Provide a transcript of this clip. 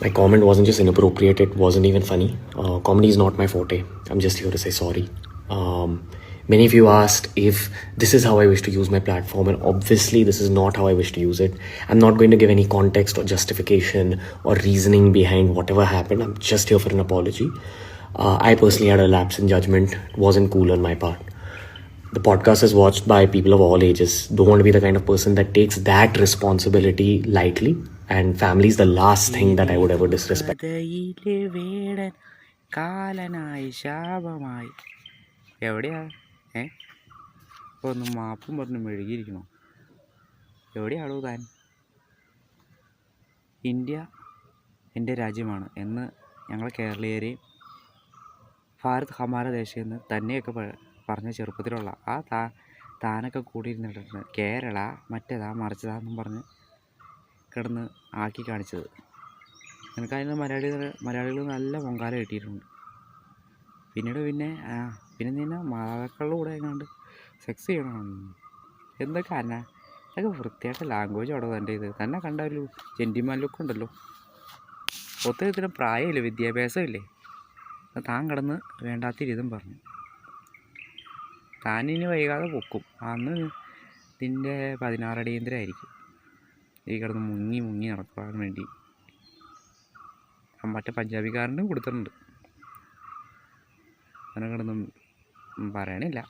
My comment wasn't just inappropriate, it wasn't even funny. Uh, comedy is not my forte. I'm just here to say sorry. Um, many of you asked if this is how I wish to use my platform, and obviously, this is not how I wish to use it. I'm not going to give any context or justification or reasoning behind whatever happened. I'm just here for an apology. Uh, I personally had a lapse in judgment. It wasn't cool on my part. The podcast is watched by people of all ages. Don't want to be the kind of person that takes that responsibility lightly. And family is the last thing that I would ever വേടൻ കാലനായി ശാപമായി. എവിടെയാ? ഏ? ഇപ്പോൾ ഒന്ന് മാപ്പും പറഞ്ഞ് മെഴുകിയിരിക്കണോ? എവിടെയാണോ താൻ? India എന്റെ രാജ്യമാണ് എന്ന് ഞങ്ങൾ കേരളീയരെയും ഭാരത് ഹമാര ദേശം എന്ന് തന്നെയൊക്കെ പറഞ്ഞ ചെറുപ്പത്തിലുള്ള ആ താ താനൊക്കെ കൂടിയിരുന്നിട്ടുണ്ട്. കേരള മറ്റേതാ മറിച്ചതാന്നും പറഞ്ഞ് കിടന്ന് ആക്കി കാണിച്ചത്. എനിക്ക് അതിന് മലയാളികൾ മലയാളികൾ നല്ല പൊങ്കാല കിട്ടിയിട്ടുണ്ട്. പിന്നീട് പിന്നെ പിന്നെ നിന്നെ മാതാക്കളുടെ കൂടെ എങ്ങാണ്ട് സെക്സ് ചെയ്യണം? എന്തൊക്കെ അന്ന അതൊക്കെ വൃത്തിയായിട്ട് ലാംഗ്വേജ് അവിടെ തന്റെ ഇത്? തന്നെ കണ്ട ഒരു ജെന്റിമാൻ ലുക്ക് ഉണ്ടല്ലോ. ഒത്തിരി ഇത്തരം പ്രായമില്ല വിദ്യാഭ്യാസം ഇല്ലേ അത് താൻ കിടന്ന് വേണ്ടാത്ത രീതിയും പറഞ്ഞു. താൻ ഇനി വൈകാതെ പൊക്കും. അന്ന് നിന്റെ പതിനാറടിയന്തരമായിരിക്കും ഈ കിടന്ന് മുങ്ങി മുങ്ങി നടക്കാൻ വേണ്ടി. മറ്റേ പഞ്ചാബിക്കാരനും കൊടുത്തിട്ടുണ്ട്. അങ്ങനെ കിടന്നും പറയണില്ല.